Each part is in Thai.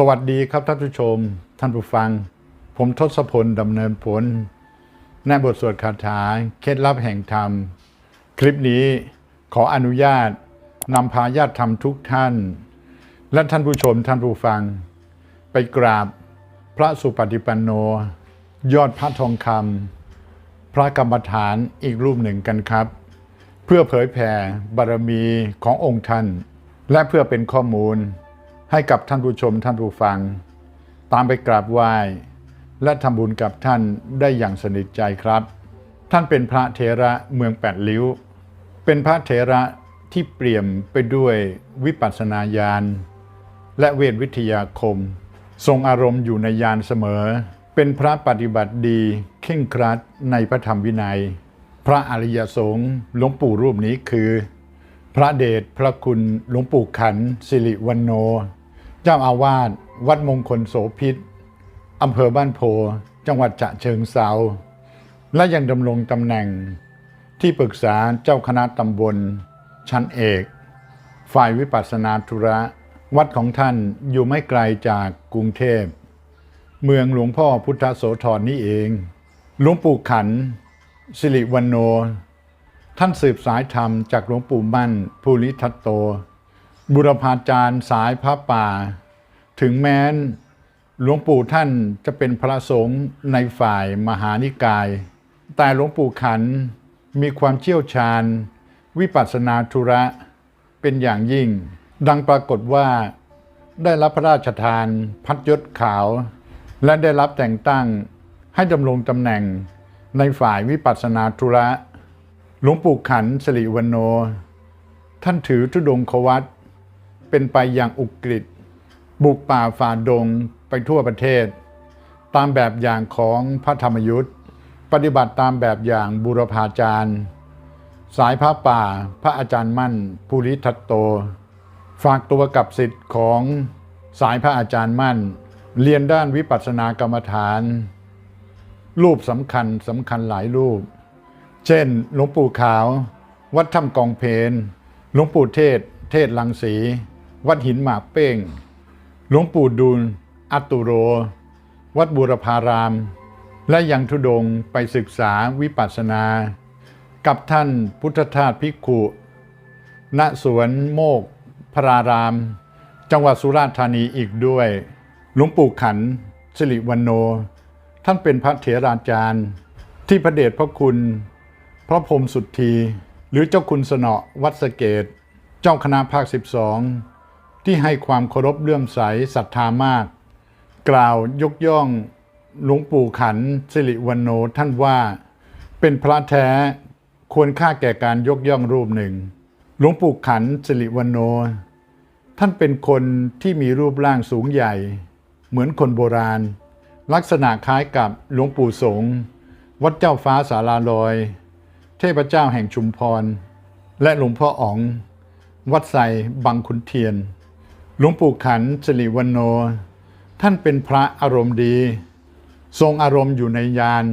สวัสดีครับท่านผู้ชม ท่านผู้ฟัง ผมทศพลดำเนินผลในบทสวดคาถาเคล็ดลับแห่งธรรม คลิปนี้ขออนุญาตนำพาญาติธรรมทุกท่าน และท่านผู้ชมท่านผู้ฟัง ไปกราบพระสุปฏิปันโน ยอดพระทองคำพระกรรมฐานอีกรูปหนึ่งกันครับ เพื่อเผยแผ่บารมีขององค์ท่าน และเพื่อเป็นข้อมูล ให้กับท่านผู้ชมท่านผู้ฟัง ตามไปกราบไหว้ และทำบุญกับท่านได้อย่างสนิทใจครับ ท่านเป็นพระเถระเมืองแปดลิ้ว เป็นพระเถระที่เปี่ยมไปด้วยวิปัสสนาญาณและเวทวิทยาคม ทรงอารมณ์อยู่ในญาณเสมอ เป็นพระปฏิบัติดีเข่งครัดในพระธรรมวินัย พระอริยสงฆ์หลวงปู่รูปนี้คือ พระเดชพระคุณหลวงปู่ขันสิริวันโน เจ้าอาวาสวัดมงคลโสพิษอำเภอบ้านโพ จังหวัดฉะเชิงเซาและยังดำรงตำแหน่ง ที่ปรึกษาเจ้าคณะตำบล ชั้นเอก ฝ่ายวิปัสสนาธุระ วัดของท่านอยู่ไม่ไกลจากกรุงเทพ เมืองหลวงพ่อพุทธโสธรนี่เอง หลวงปู่ขันสิริวันโน ท่านสืบสายธรรมจากหลวงปู่มั่นภูริทัตโต บุรพาจารย์สายพระป่า ถึงแม้นหลวงปู่ท่านจะเป็นพระสงฆ์ในฝ่ายมหานิกาย แต่หลวงปู่ขันมีความเชี่ยวชาญ วิปัสสนาธุระเป็นอย่างยิ่ง ดังปรากฏว่าได้รับพระราชทานพัดยศขาว และได้รับแต่งตั้งให้ดำรงตำแหน่งในฝ่ายวิปัสสนาธุระ หลวงปู่ขันสิริวันโน ท่านถือธุดงควัตเป็นไปอย่างอุกฤษบุกป่าฝ่าดงไปทั่วประเทศ ตามแบบอย่างของพระธรรมยุทธ์ปฏิบัติตามแบบอย่างบุรพาจารย์ สายพระป่าพระอาจารย์มั่นภูริทัตโต ฝากตัวกับสิทธิ์ของสายพระอาจารย์มั่น เรียนด้านวิปัสสนากรรมฐาน รูปสำคัญสำคัญหลายรูป เช่น หลวงปู่ขาว วัดถ้ำกองเพนหลวงปู่เทศ เทศลังสี วัดหินหมากเป้ง หลวงปู่ดูลอัตุโร วัดบูรพาราม และยังทุดงไปศึกษาวิปัสสนา กับท่านพุทธทาสภิกขุณสวนโมกพราราม จังหวัดสุราษฎร์ธานีอีกด้วย หลวงปู่ขันสิริวันโน ท่านเป็นพระเถราจารย์ ที่พระเดชพระคุณ พระพรมสุทธีหรือเจ้าคุณสนอวัดสเกต เจ้าคณะภาค 12 ที่ให้ความเคารพเลื่อมใสศรัทธามาก กล่าวยกย่องหลวงปู่ขันสิริวันโนท่านว่า เป็นพระแท้ควรค่าแก่การยกย่องรูปหนึ่ง หลวงปู่ขันสิริวันโน ท่านเป็นคนที่มีรูปร่างสูงใหญ่ เหมือนคนโบราณ ลักษณะคล้ายกับหลวงปู่สงฆ์วัดเจ้าฟ้าสาราลอย เทพเจ้าแห่งชุมพร และหลวงพ่ออ๋อง วัดไซบางขุนเทียน หลวงปู่ขันสิริวันโน ท่านเป็นพระอารมณ์ดี ทรงอารมณ์อยู่ในญาณ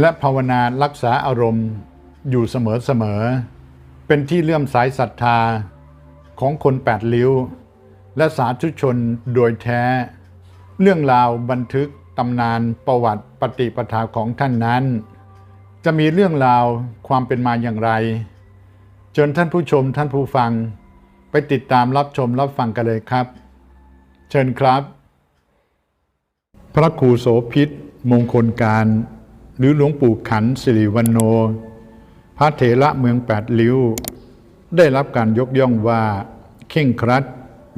และภาวนารักษาอารมณ์อยู่เสมอๆ เป็นที่เลื่อมสายศรัทธาของคนแปดลิ้ว และสาธุชนโดยแท้ เรื่องราวบันทึกตำนานประวัติปฏิปทาของท่านนั้น จะมีเรื่องราวความเป็นมาอย่างไร เชิญท่านผู้ชมท่านผู้ฟัง ไปติดตามรับชมรับฟังกันเลยครับ เชิญครับ พระครูโสพิษมงคลการ หรือหลวงปู่ขันสิริวันโน พระเถระเมืองแปดลิ้ว ได้รับการยกย่องว่า เข่งครัด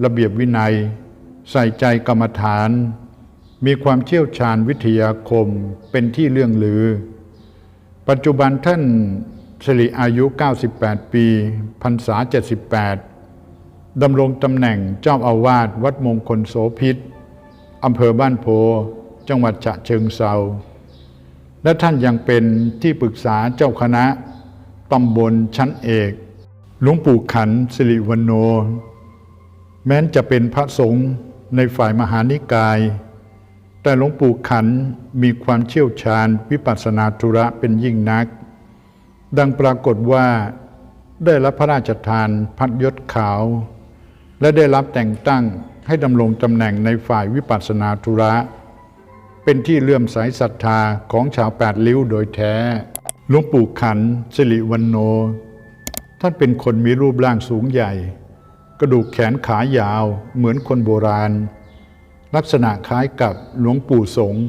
ระเบียบวินัย ใส่ใจกรรมฐาน มีความเชี่ยวชาญวิทยาคมเป็นที่เรื่องลือ ปัจจุบันท่านสิริอายุ 98 ปีพรรษา 78 ดำรงตำแหน่งเจ้าอาวาสวัดมงคลโสพิษอำเภอบ้านโพ จังหวัดฉะเชิงเซา และท่านยังเป็นที่ปรึกษาเจ้าคณะตำบลชั้นเอก หลวงปู่ขันสิริวันโน แม้นจะเป็นพระสงฆ์ในฝ่ายมหานิกาย แต่หลวงปู่ขันมีความเชี่ยวชาญวิปัสสนาธุระเป็นยิ่งนัก ดังปรากฏว่าได้รับพระราชทานพัดยศขาว และได้รับแต่งตั้งให้ดำรงตำแหน่งในฝ่ายวิปัสสนาธุระ เป็นที่เลื่อมใสศรัทธาของชาวแปดลิ้วโดยแท้ หลวงปู่ขันสิริวันโน ท่านเป็นคนมีรูปร่างสูงใหญ่ กระดูกแขนขายาวเหมือนคนโบราณ ลักษณะคล้ายกับหลวงปู่สงฆ์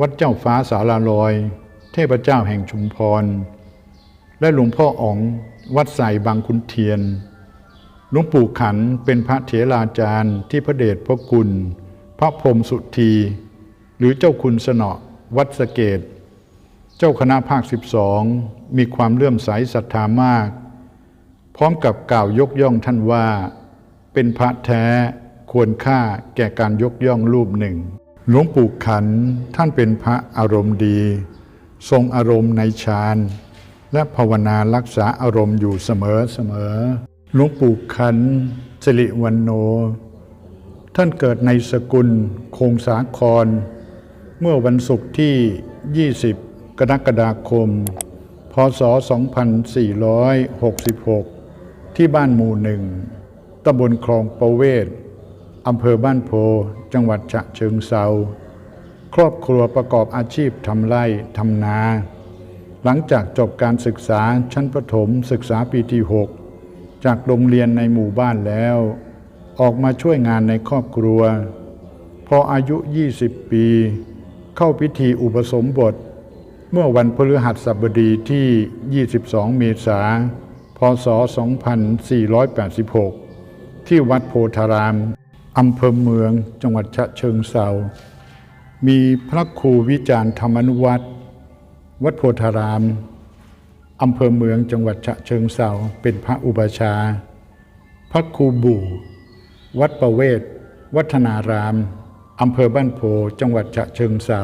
วัดเจ้าฟ้าสาราลอย เทพเจ้าแห่งชุมพร และหลวงพ่ออ๋องวัดใส่บางขุนเทียนหลวงปู่ขันเป็นพระเถราจารย์ที่พระเดชพระคุณ พระพรมสุธีหรือเจ้าคุณสนอวัดสเกต เจ้าคณะภาค 12 มีความเลื่อมใสศรัทธามาก พร้อมกับกล่าวยกย่องท่านว่า เป็นพระแท้ ควรค่าแก่การยกย่องรูปหนึ่ง หลวงปู่ขันท่านเป็นพระอารมณ์ดี ทรงอารมณ์ในฌานและภาวนารักษาอารมณ์อยู่เสมอเสมอหลวงปู่ขันสิริวันโน ท่านเกิดในสกุลคงสาคร เมื่อวันศุกร์ที่ 20 กรกฎาคม พศ 2466 ที่บ้านหมู่หนึ่งตำบลคลองประเวศ อำเภอบ้านโพ จังหวัดฉะเชิงเซาครอบครัวประกอบอาชีพทำไร่ทำนา หลังจากจบการศึกษาชั้นประถมศึกษาปีที่ 6 จากโรงเรียนในหมู่บ้านแล้ว ออกมาช่วยงานในครอบครัว พออายุ 20 ปี เข้าพิธีอุปสมบท เมื่อวันพฤหัสบดีที่ 22 เมษายนพศ 2486 ที่วัดโพธาราม อำเภอเมืองจังหวัดฉะเชิงเซามีพระครูวิจารณ์ธรรมนุวัตรวัดโพธาราม อำเภอเมืองจังหวัดฉะเชิงเซาเป็นพระอุปชา พระครูบู่ วัดประเวศ วัฒนาราม อำเภอบ้านโพจังหวัดฉะเชิงเซา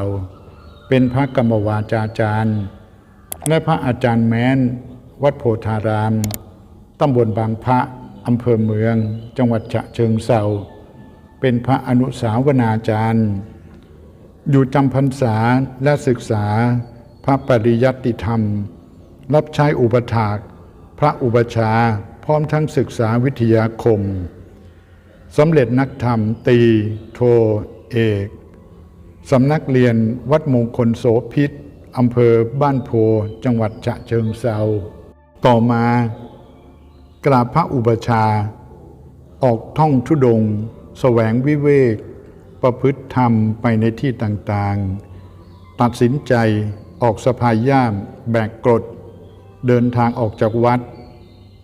เป็นพระกรรมวาจาจารย์ และพระอาจารย์แม้น วัดโพธาราม ตำบลบางพระ อำเภอเมือง จังหวัดฉะเชิงเซา เป็นพระอนุสาวนาจารย์ อยู่จำพรรษาและศึกษาพระปริยัติธรรม รับใช้อุปถากพระอุปชาพร้อมทั้งศึกษาวิทยาคมสำเร็จนักธรรมตีโทเอกสำนักเรียนวัดมงคลโสพิษอำเภอบ้านโพจังหวัดฉะเชิงเซาต่อมากราบพระอุปชา ออกท่องทุดง แสวงวิเวก ประพฤติธรรมไปในที่ต่างๆ ตัดสินใจออกสะพายย่าม แบกกรด เดินทางออกจากวัด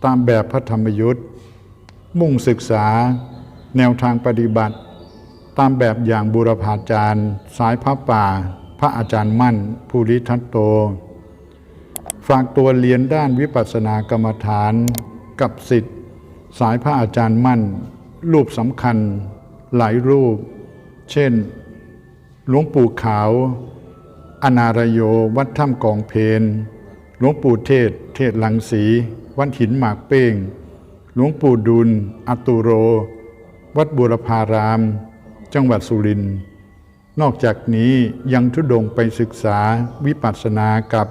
ตามแบบพระธรรมยุทธ์มุ่งศึกษา แนวทางปฏิบัติ ตามแบบอย่างบุรพาจารย์ สายพระป่า พระอาจารย์มั่น ภูริทัตโต ฝากตัวเรียนด้านวิปัสสนากรรมฐาน กับสิทธิ์สายพระอาจารย์มั่น รูปสำคัญหลายรูป เช่น หลวงปู่ขาว อนารโย วัดถ้ำกองเพนหลวงปู่เทศ เทศลังสี วัดหินหมากเป้ง หลวงปู่ดุลอตุโร วัดบุรพาราม จังหวัดสุรินทร์นอกจากนี้ยังทุดงไปศึกษาวิปัสสนากับ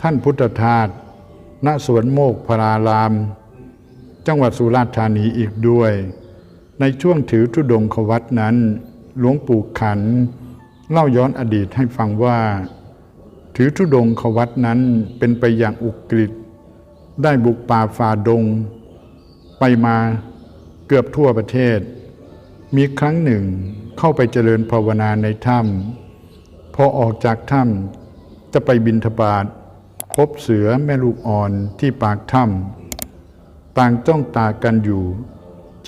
ท่านพุทธทาสณสวนโมกพราราม จังหวัดสุราษฎร์ธานีอีกด้วย ในช่วงถือทุดงควัตนั้น หลวงปู่ขัน เล่าย้อนอดีตให้ฟังว่า ถือทุดงควัตนั้นเป็นไปอย่างอุกฤษได้บุกป่าฝ่าดง ไปมาเกือบทั่วประเทศ มีครั้งหนึ่งเข้าไปเจริญภาวนาในถ้ำพอออกจากถ้ำจะไปบินทบาทพบเสือแม่ลูกอ่อนที่ปากถ้ำต่างจ้องตากันอยู่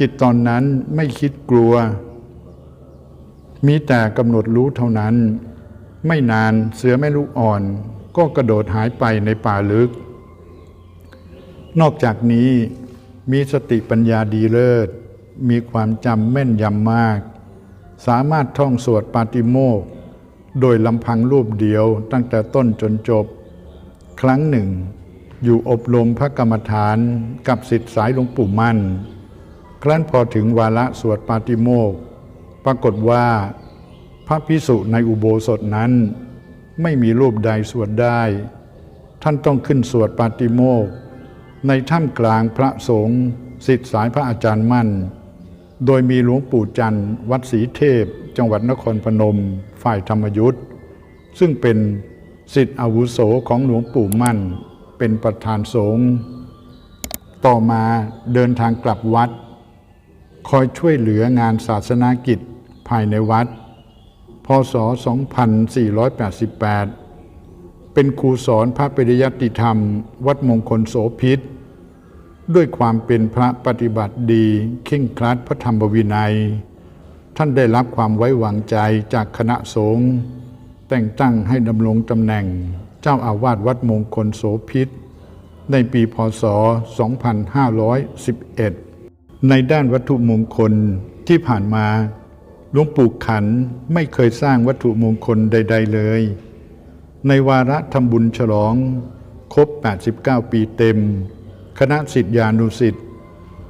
จิตตอนนั้นไม่คิดกลัว มีแต่กำหนดรู้เท่านั้น ไม่นานเสือแม่ลูกอ่อน ก็กระโดดหายไปในป่าลึก นอกจากนี้มีสติปัญญาดีเลิศ มีความจำแม่นยำมาก สามารถท่องสวดปาติโมกโดยลำพังรูปเดียวตั้งแต่ต้นจนจบ ครั้งหนึ่ง อยู่อบรมพระกรรมฐานกับสิทธิสายหลวงปู่มั่น ครั้นพอถึงวาระสวดปาติโมกข์ปรากฏว่า พระพิสุในอุโบสถนั้น ไม่มีรูปใดสวดได้ ท่านต้องขึ้นสวดปาติโมกข์ในถ้ำกลางพระสงฆ์สิทธิสายพระอาจารย์มั่น โดยมีหลวงปู่จันทร์วัดศรีเทพ จังหวัดนครพนม ฝ่ายธรรมยุทธ์ซึ่งเป็นสิทธิอาวุโสของหลวงปู่มั่น เป็นประธานสงฆ์ต่อมาเดินทางกลับวัด คอยช่วยเหลืองานศาสนากิจภายในวัด พศ 2488 เป็นครูสอนพระปริยัติธรรม วัดมงคลโสพิษ ด้วยความเป็นพระปฏิบัติดีเข่งครัดพระธรรมวินัย ท่านได้รับความไว้วางใจจากคณะสงฆ์แต่งตั้งให้ดำรงตำแหน่งเจ้าอาวาสวัดมงคลโสพิษ ในปีพศ 2511 ในด้านวัตถุมงคลที่ผ่านมาหลวงปู่ขันไม่เคยสร้างวัตถุมงคลใด ๆ เลย ในวาระทำบุญฉลอง ครบ 89 ปีเต็ม คณะสิทธิานุสิทธิ์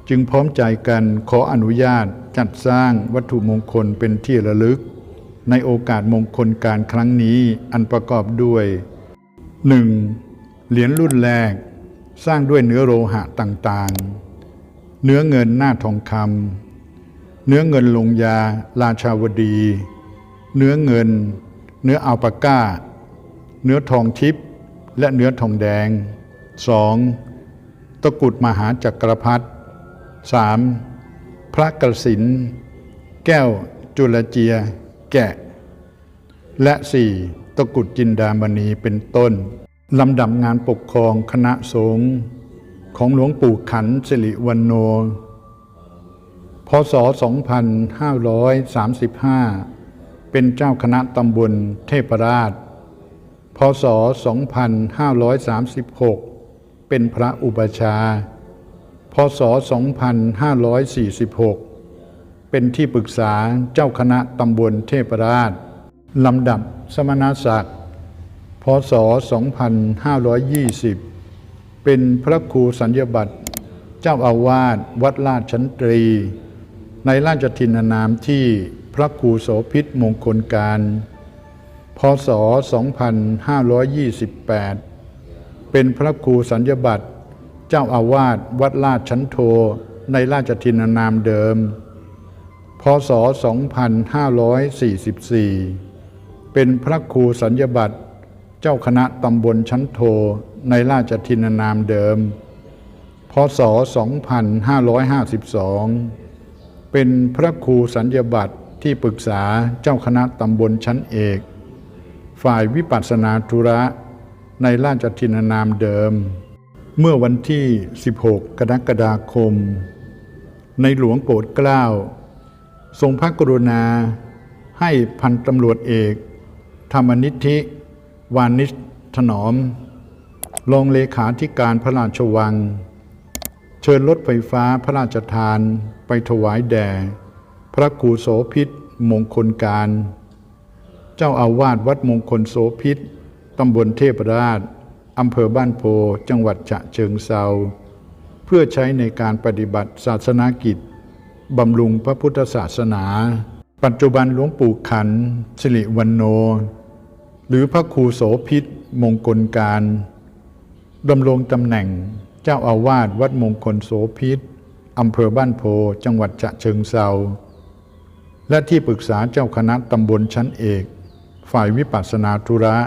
จึงพร้อมใจกันขออนุญาตจัดสร้างวัตถุมงคลเป็นที่ระลึก ในโอกาสมงคลการครั้งนี้อันประกอบด้วย 1. เหรียญรุ่นแรก สร้างด้วยเนื้อโลหะต่างๆ เนื้อเงินหน้าทองคำเนื้อเงินลงยา ราชาวดี เนื้อเงิน เนื้ออัลปาก้า เนื้อทองทิพย์และเนื้อทองแดง 2. ตะกุดมหาจักรพรรดิ 3. พระกระสิน แก้วจุลเจีย แกะ และ 4. ตะกุดจินดามณีเป็นต้นลำดับงานปกครองคณะสงฆ์ ของหลวงปู่ขันสิริวันโน พศ 2535 เป็นเจ้าคณะตำบลเทพราช พศ 2536 เป็นพระอุปชา พศ 2546 เป็นที่ปรึกษาเจ้าคณะตำบลเทพราช ลำดับสมณศักดิ์ พศ 2520 เป็นพระครูสัญญบัตรเจ้าอาวาสวัดลาดชันตรี ในราชทินานามที่พระครูโสพิษมงคลการ พศ 2528 เป็นพระครูสัญญบัตรเจ้าอาวาสวัดลาดชันโทในราชทินานามเดิม พศ 2544 เป็นพระครูสัญญบัตรเจ้าคณะตำบลชั้นโท ในราชทินานามเดิม พศ 2552 เป็นพระครูสัญญบัตรที่ปรึกษาเจ้าคณะตำบลชั้นเอก ฝ่ายวิปัสสนาธุระในราชทินานามเดิม เมื่อวันที่ 16 กรกฎาคม ในหลวงโปรดเกล้า ทรงพระกรุณาให้พันตำรวจเอก ธรรมนิธิวานิชถนอม รองเลขาธิการพระราชวัง เชิญรถไฟฟ้าพระราชทานไปถวายแด่ พระครูโสพิษมงคลการ เจ้าอาวาสวัดมงคลโสพิษตำบลเทพราชอำเภอบ้านโพจังหวัดฉะเชิงเซาเพื่อใช้ในการปฏิบัติศาสนากิจบำรุงพระพุทธศาสนา ปัจจุบันหลวงปู่ขันสิริวันโน หรือพระครูโสพิษมงคลการ ดำรงตำแหน่งเจ้าอาวาสวัดมงคลโสพิษอำเภอบ้านโพจังหวัดฉะเชิงเซาและที่ปรึกษาเจ้าคณะตำบลชั้นเอก ฝ่ายวิปัสสนาธุระ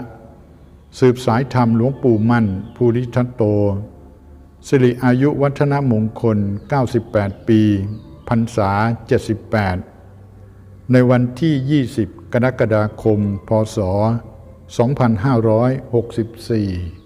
สืบสายธรรมหลวงปู่มั่น ภูริทัตโต สิริอายุวัฒนมงคล 98 ปีพรรษา 78 ในวันที่ 20 กรกฎาคม พศ 2564